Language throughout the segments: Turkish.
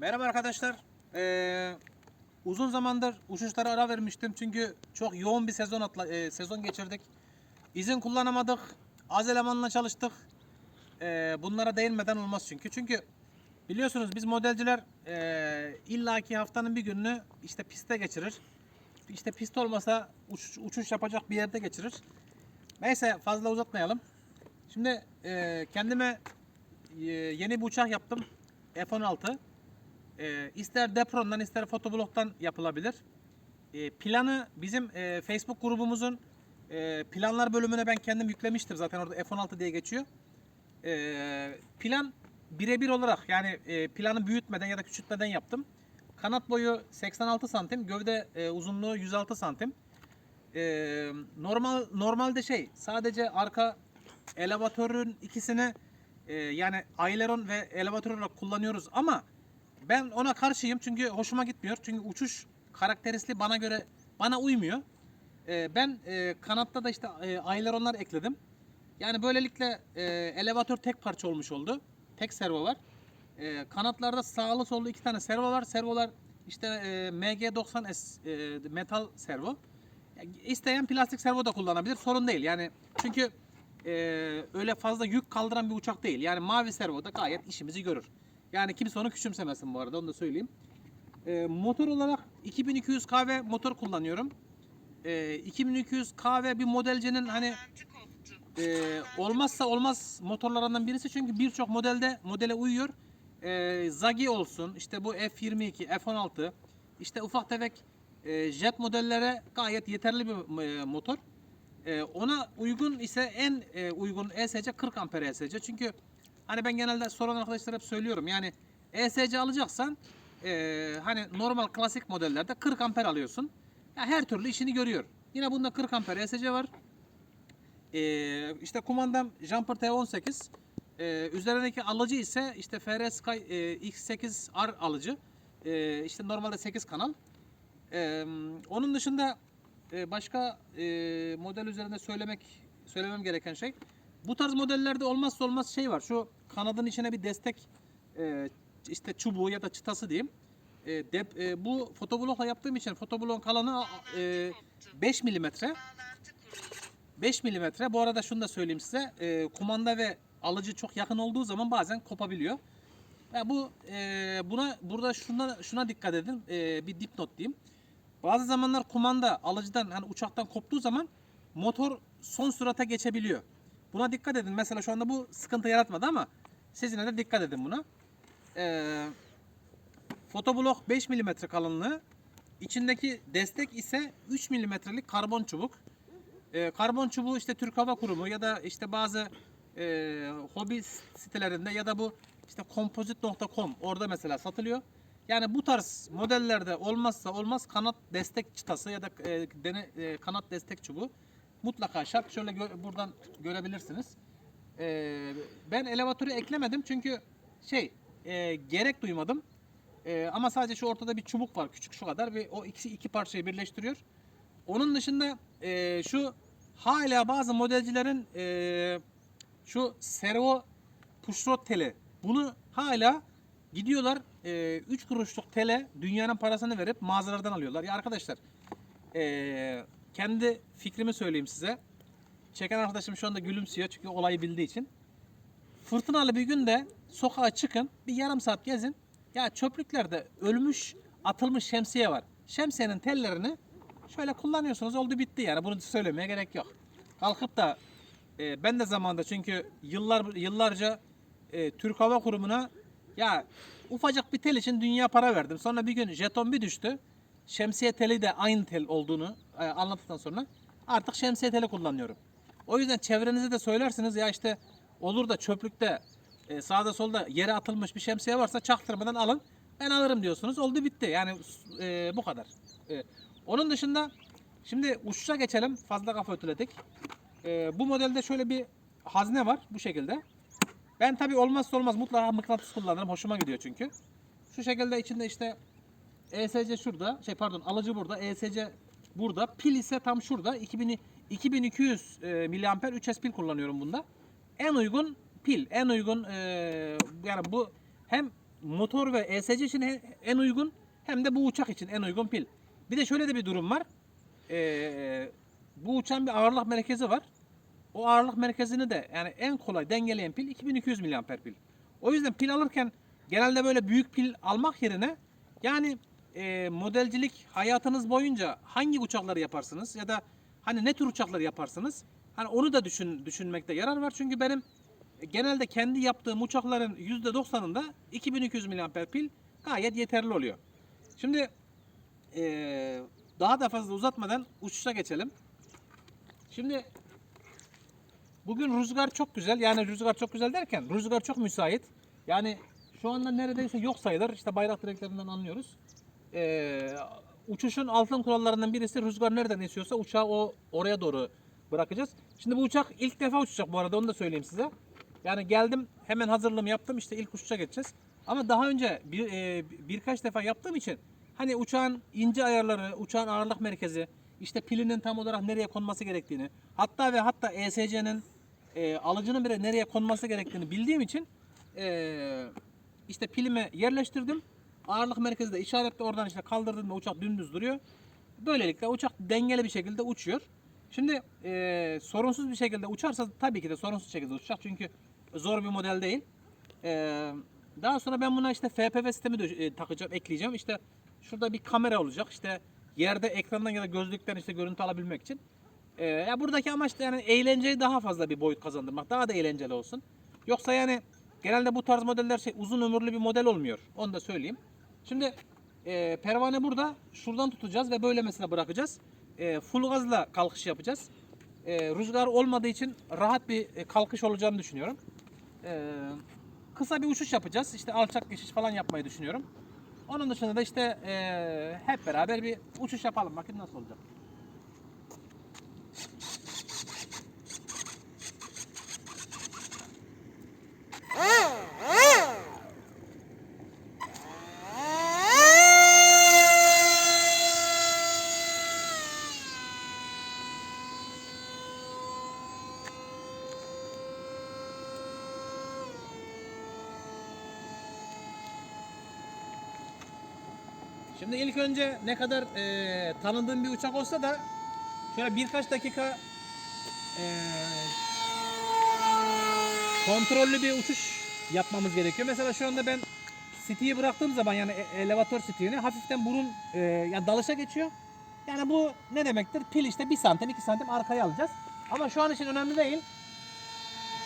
Merhaba arkadaşlar. Ee, uzun zamandır uçuşlara ara vermiştim çünkü çok yoğun bir sezon atla, e, sezon geçirdik. İzin kullanamadık. Az elemanla çalıştık. Ee, bunlara değinmeden olmaz çünkü. Çünkü biliyorsunuz biz modelciler e, illaki haftanın bir gününü işte piste geçirir. İşte pist olmasa uçuş, uçuş yapacak bir yerde geçirir. Neyse fazla uzatmayalım. Şimdi e, kendime e, yeni bir uçak yaptım. F-16. E, ister Depron'dan ister Fotoblock'tan yapılabilir. E, planı bizim e, Facebook grubumuzun e, planlar bölümüne ben kendim yüklemiştim. Zaten orada F-16 diye geçiyor. E, plan birebir olarak yani e, planı büyütmeden ya da küçültmeden yaptım. Kanat boyu 86 santim, gövde e, uzunluğu 106 santim. E, normal normalde şey sadece arka elevatörün ikisini e, yani aileron ve elevatör olarak kullanıyoruz ama ben ona karşıyım çünkü hoşuma gitmiyor. Çünkü uçuş karakteristi bana göre bana uymuyor. E, ben e, kanatta da işte e, aileronlar ekledim. Yani böylelikle e, elevatör tek parça olmuş oldu. Tek servo var. E, kanatlarda sağlı sollu iki tane servo var. Servolar işte e, MG90S e, metal servo. İsteyen plastik servo da kullanabilir. Sorun değil. Yani çünkü e, öyle fazla yük kaldıran bir uçak değil. Yani mavi servo da gayet işimizi görür. Yani kimse onu küçümsemesin bu arada onu da söyleyeyim. E, motor olarak 2200 KV motor kullanıyorum. E, 2200 KV bir modelcinin hani e, olmazsa olmaz motorlarından birisi çünkü birçok modelde modele uyuyor. E, Zagi olsun, işte bu F22, F16, işte ufak tefek e, jet modellere gayet yeterli bir e, motor. E, ona uygun ise en e, uygun ESC 40 amper ESC. Çünkü hani ben genelde soran arkadaşlara hep söylüyorum. Yani ESC alacaksan e, hani normal klasik modellerde 40 amper alıyorsun. Ya her türlü işini görüyor. Yine bunda 40 amper ESC var. Ee, işte kumandam Jumper T18. Ee, üzerindeki alıcı ise işte FR Sky e, X8R alıcı. Ee, işte normalde 8 kanal. Ee, onun dışında e, başka e, model üzerinde söylemek söylemem gereken şey. Bu tarz modellerde olmazsa olmaz şey var. Şu kanadın içine bir destek e, işte çubuğu ya da çıtası diyeyim. E, dep- e, bu fotoblokla yaptığım için fotobloğun kalanı e, 5 milimetre. 5 milimetre. Bu arada şunu da söyleyeyim size. E, kumanda ve alıcı çok yakın olduğu zaman bazen kopabiliyor. Ya bu e, buna burada şuna şuna dikkat edin. E, bir dipnot diyeyim. Bazı zamanlar kumanda alıcıdan hani uçaktan koptuğu zaman motor son sürata geçebiliyor. Buna dikkat edin. Mesela şu anda bu sıkıntı yaratmadı ama siz yine de dikkat edin buna. E, fotoblok 5 milimetre kalınlığı. İçindeki destek ise 3 milimetrelik karbon çubuk. E, karbon çubuğu işte Türk Hava Kurumu ya da işte bazı e, hobi sitelerinde ya da bu işte kompozit.com orada mesela satılıyor. Yani bu tarz modellerde olmazsa olmaz kanat destek çıtası ya da e, dene, e, kanat destek çubuğu mutlaka şart. Şöyle gö- buradan görebilirsiniz. E, ben elevatörü eklemedim çünkü şey e, gerek duymadım. E, ama sadece şu ortada bir çubuk var küçük şu kadar ve o ikisi iki parçayı birleştiriyor. Onun dışında e, şu hala bazı modelcilerin e, şu servo pushrod teli bunu hala gidiyorlar 3 kuruşluk tele dünyanın parasını verip mağazalardan alıyorlar. Ya arkadaşlar e, kendi fikrimi söyleyeyim size. Çeken arkadaşım şu anda gülümsüyor çünkü olayı bildiği için. Fırtınalı bir günde sokağa çıkın bir yarım saat gezin. Ya çöplüklerde ölmüş atılmış şemsiye var. Şemsiyenin tellerini şöyle kullanıyorsunuz oldu bitti yani bunu söylemeye gerek yok. Kalkıp da e, ben de zamanda çünkü yıllar yıllarca e, Türk Hava Kurumu'na ya ufacık bir tel için dünya para verdim. Sonra bir gün jeton bir düştü. Şemsiye teli de aynı tel olduğunu e, anlattıktan sonra artık şemsiye teli kullanıyorum. O yüzden çevrenize de söylersiniz ya işte olur da çöplükte e, sağda solda yere atılmış bir şemsiye varsa çaktırmadan alın. Ben alırım diyorsunuz. Oldu bitti. Yani e, bu kadar. E, onun dışında şimdi uçuşa geçelim. Fazla kafa ötüledik. E, bu modelde şöyle bir hazne var bu şekilde. Ben tabi olmazsa olmaz mutlaka mıknatıs kullanırım. Hoşuma gidiyor çünkü. Şu şekilde içinde işte ESC şurada. Şey pardon alıcı burada. ESC burada. Pil ise tam şurada. 2000, 2200 e, miliamper 3S pil kullanıyorum bunda. En uygun pil. En uygun e, yani bu hem motor ve ESC için en uygun hem de bu uçak için en uygun pil. Bir de şöyle de bir durum var. Ee, bu uçağın bir ağırlık merkezi var. O ağırlık merkezini de yani en kolay dengeleyen pil 2200 mAh pil. O yüzden pil alırken genelde böyle büyük pil almak yerine yani e, modelcilik hayatınız boyunca hangi uçakları yaparsınız ya da hani ne tür uçakları yaparsınız? Hani onu da düşün, düşünmekte yarar var. Çünkü benim genelde kendi yaptığım uçakların %90'ında 2200 mAh pil gayet yeterli oluyor. Şimdi eee, daha da fazla uzatmadan uçuşa geçelim. Şimdi bugün rüzgar çok güzel. Yani rüzgar çok güzel derken rüzgar çok müsait. Yani şu anda neredeyse yok sayılır. İşte bayrak direklerinden anlıyoruz. Eee, uçuşun altın kurallarından birisi rüzgar nereden esiyorsa uçağı o oraya doğru bırakacağız. Şimdi bu uçak ilk defa uçacak bu arada onu da söyleyeyim size. Yani geldim hemen hazırlığımı yaptım işte ilk uçuşa geçeceğiz. Ama daha önce bir, e, birkaç defa yaptığım için hani uçağın ince ayarları, uçağın ağırlık merkezi, işte pilinin tam olarak nereye konması gerektiğini, hatta ve hatta ESC'nin e, alıcının bile nereye konması gerektiğini bildiğim için e, işte pilimi yerleştirdim. Ağırlık merkezi de işaretli oradan işte kaldırdım ve uçak dümdüz duruyor. Böylelikle uçak dengeli bir şekilde uçuyor. Şimdi e, sorunsuz bir şekilde uçarsa tabii ki de sorunsuz şekilde uçacak çünkü zor bir model değil. E, daha sonra ben buna işte FPV sistemi de e, takacağım, ekleyeceğim. İşte şurada bir kamera olacak. İşte yerde ekrandan ya da gözlükten işte görüntü alabilmek için. E, ya buradaki amaç da yani eğlenceyi daha fazla bir boyut kazandırmak. Daha da eğlenceli olsun. Yoksa yani genelde bu tarz modeller şey uzun ömürlü bir model olmuyor. Onu da söyleyeyim. Şimdi e, pervane burada. Şuradan tutacağız ve böyle mesela bırakacağız. E, full gazla kalkış yapacağız. E, rüzgar olmadığı için rahat bir e, kalkış olacağını düşünüyorum. E, kısa bir uçuş yapacağız. İşte alçak geçiş falan yapmayı düşünüyorum. Onun dışında da işte e, hep beraber bir uçuş yapalım. Bakın nasıl olacak. Şimdi ilk önce ne kadar e, tanıdığım bir uçak olsa da şöyle birkaç dakika e, kontrollü bir uçuş yapmamız gerekiyor. Mesela şu anda ben City'yi bıraktığım zaman yani e- elevatör City'ni hafiften burun e, yani dalışa geçiyor. Yani bu ne demektir? Pil işte 1 santim 2 santim arkaya alacağız. Ama şu an için önemli değil.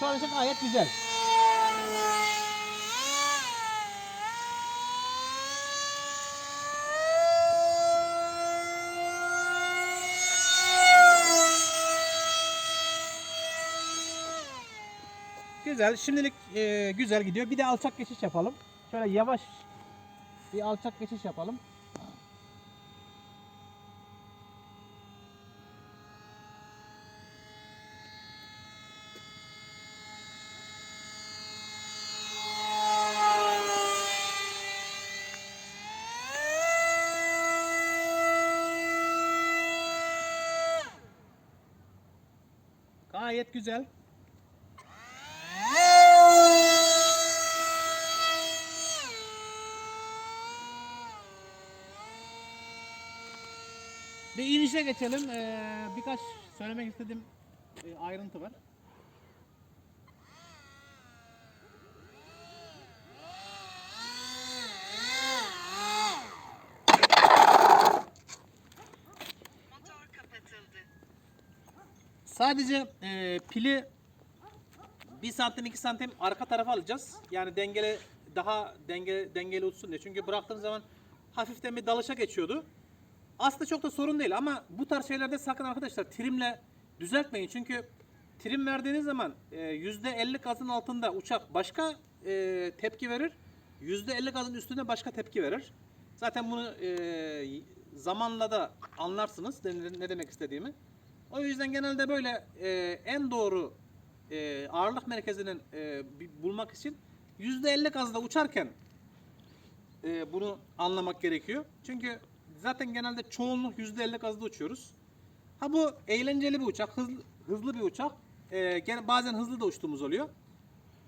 Şu an için gayet güzel. Güzel. Şimdilik e, güzel gidiyor. Bir de alçak geçiş yapalım. Şöyle yavaş bir alçak geçiş yapalım. Gayet güzel. İnişe geçelim. Ee, birkaç söylemek istediğim e, ayrıntı var. Sadece e, pili 1 santim 2 santim arka tarafa alacağız. Yani dengeli daha denge, dengeli uçsun diye. Çünkü bıraktığım zaman hafiften bir dalışa geçiyordu. Aslında çok da sorun değil ama bu tarz şeylerde sakın arkadaşlar trimle düzeltmeyin. Çünkü trim verdiğiniz zaman e, %50 gazın altında uçak başka e, tepki verir. %50 gazın üstünde başka tepki verir. Zaten bunu e, zamanla da anlarsınız ne, demek istediğimi. O yüzden genelde böyle e, en doğru e, ağırlık merkezinin e, bulmak için %50 gazla uçarken e, bunu anlamak gerekiyor. Çünkü zaten genelde çoğunluk %50 gazda uçuyoruz. Ha bu eğlenceli bir uçak, hızlı, hızlı bir uçak. E, gene bazen hızlı da uçtuğumuz oluyor.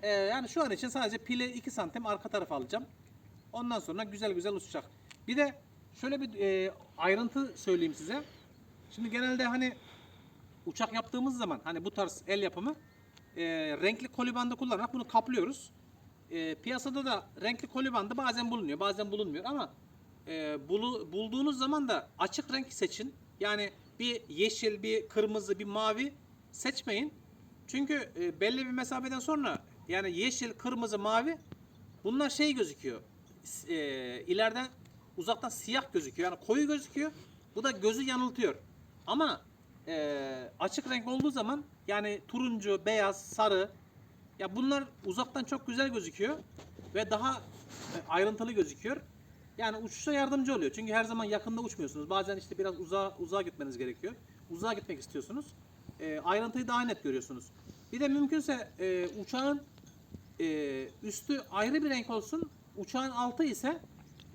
E, yani şu an için sadece pili 2 santim arka tarafa alacağım. Ondan sonra güzel güzel uçacak. Bir de şöyle bir e, ayrıntı söyleyeyim size. Şimdi genelde hani uçak yaptığımız zaman hani bu tarz el yapımı e, renkli kolibandı kullanarak bunu kaplıyoruz. E, piyasada da renkli kolibandı bazen bulunuyor bazen bulunmuyor ama e, bulu, bulduğunuz zaman da açık renk seçin. Yani bir yeşil, bir kırmızı, bir mavi seçmeyin. Çünkü e, belli bir mesafeden sonra yani yeşil, kırmızı, mavi bunlar şey gözüküyor. E, ileriden uzaktan siyah gözüküyor. Yani koyu gözüküyor. Bu da gözü yanıltıyor. Ama e, açık renk olduğu zaman yani turuncu, beyaz, sarı ya bunlar uzaktan çok güzel gözüküyor ve daha e, ayrıntılı gözüküyor. Yani uçuşa yardımcı oluyor. Çünkü her zaman yakında uçmuyorsunuz. Bazen işte biraz uzağa uzağa gitmeniz gerekiyor. Uzağa gitmek istiyorsunuz. E, ayrıntıyı daha net görüyorsunuz. Bir de mümkünse e, uçağın e, üstü ayrı bir renk olsun. Uçağın altı ise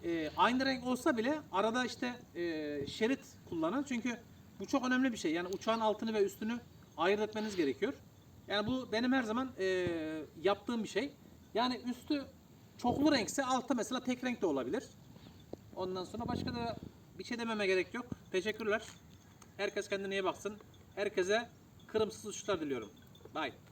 e, aynı renk olsa bile arada işte e, şerit kullanın. Çünkü bu çok önemli bir şey. Yani uçağın altını ve üstünü ayırt etmeniz gerekiyor. Yani bu benim her zaman e, yaptığım bir şey. Yani üstü çoklu renkse altı mesela tek renk de olabilir. Ondan sonra başka da bir şey dememe gerek yok. Teşekkürler. Herkes kendine iyi baksın. Herkese kırımsız uçuşlar diliyorum. Bye.